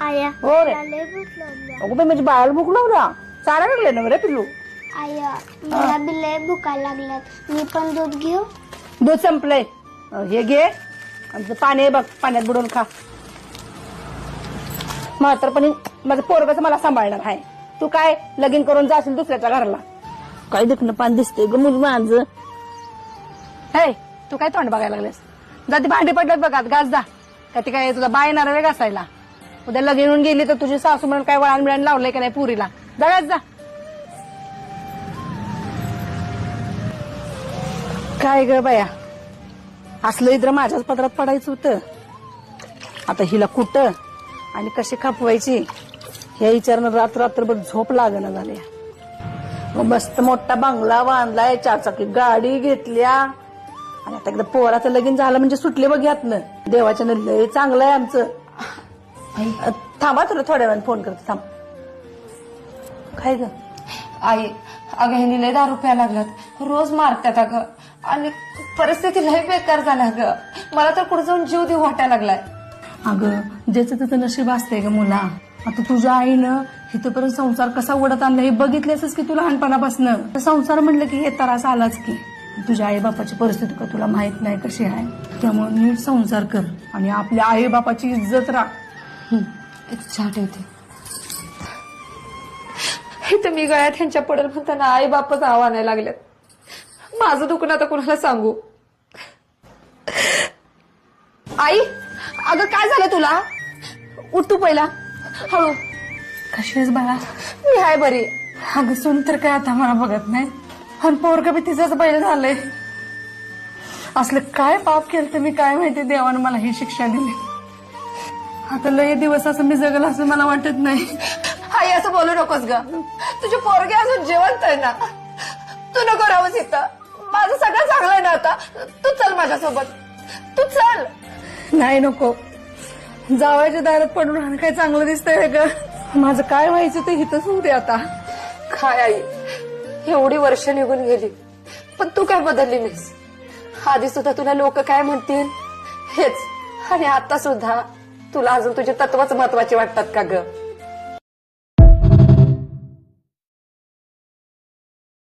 आया हो रे. मला लय भूक लागली. अगो बाई म्हणजे बाळाला भूक लावला? चारा लागले ना रे पिल्लू? आया मला बी लय भुका लागल्यात. मी पण दूध घेऊ? दूध संपलंय. अं, हे घे. आणि पाणी आहे बघ पाण्यात बुडवून खा. म्हातारपणी माझं पोरगच मला सांभाळणार आहे? तू काय लगीन करून जाशील दुसऱ्याच्या घराला. काय दुखणं पान दिसतंय ग मुल माझं. हे तू काय तोंड बघायला लागलेस? जा ती भांडी पडल्यात बघा घास जा. का ती काय तुझा बाय येणार आहे घासायला? उद्या लगीन होऊन गेली तर तुझी सासू म्हणून काय वळण मिळण लावलंय का नाही पुरीला? जगाच जा. काय ग बाया? असलं इतर माझ्याच पदरात पडायचं होतं. आता हिला कुठं आणि कशी खापवायची हे विचारानं रात्र रात्रभर झोप लागणं झाली मग मस्त मोठा बंगला बांधलाय चारचाकी गाडी घेतल्या. आणि आता एकदा पोराचं लगीन झालं म्हणजे सुटले बघ यातनं. देवाच्या लय चांगलं आहे आमचं. अ, थांबा तुला थोड्या वेळाने फोन करते थांब. काय ग? आई अगं ह्यांनी लय दारू प्यायला लागलात रोज मारतात अगं. आणि परिस्थिती लय बेकार झाल्या ग मला तर कुठे जाऊन जीव देऊ वाटायला लागलाय. अगं ज्याचं त्याचं नशीब असतंय ग मुला. आता तुझ्या आईनं इथपर्यंत संसार कसा ओढत आणला हे बघितलेसच की तू लहानपणापासून. संसार म्हणलं की हे त्रास आलाच की. तुझ्या आई बापाची परिस्थिती का तुला माहीत नाही कशी आहे? त्यामुळे नीट संसार कर आणि आपल्या आई बापाची इज्जत राख. चहा ठेवते इथं मी गळ्यात ह्यांच्या पडेल म्हणताना आई बापच आव्हानायला लागल्यात. माझं दुखणं आता कुणाला सांगू? आई अगं काय झालं तुला? उठ पहिला. हळू. कशी आहेस बाळा? मी हाय बरी. अगं सून तर काय आता मला बघत नाही. आणि पोरग बी तिचंच बैल झालंय. असलं काय पाप केलं तर मी काय माहिती देवानं मला ही शिक्षा दिली. आता लय दिवस असं मी जगल असं मला वाटत नाही. आई असं बोलू नकोस ग. तुझे पोरगे अजून जिवंत आहे ना. तू नको राहूस इथं माझं सगळं चांगलं आहे ना आता. तू चल माझ्यासोबत. तू चल. नाही नको. जावायच्या दारात पडून राहणं काय चांगलं दिसतंय ग. माझं काय व्हायचं ते हिथच होते आता. काय आई? एवढी वर्ष निघून गेली. पण तू काय बदलली नाहीस? आधी सुद्धा तुला लोक काय म्हणतील? हेच. आणि आता सुद्धा तुला अजून तुझे तत्वच महत्त्वाचे वाटतात का ग?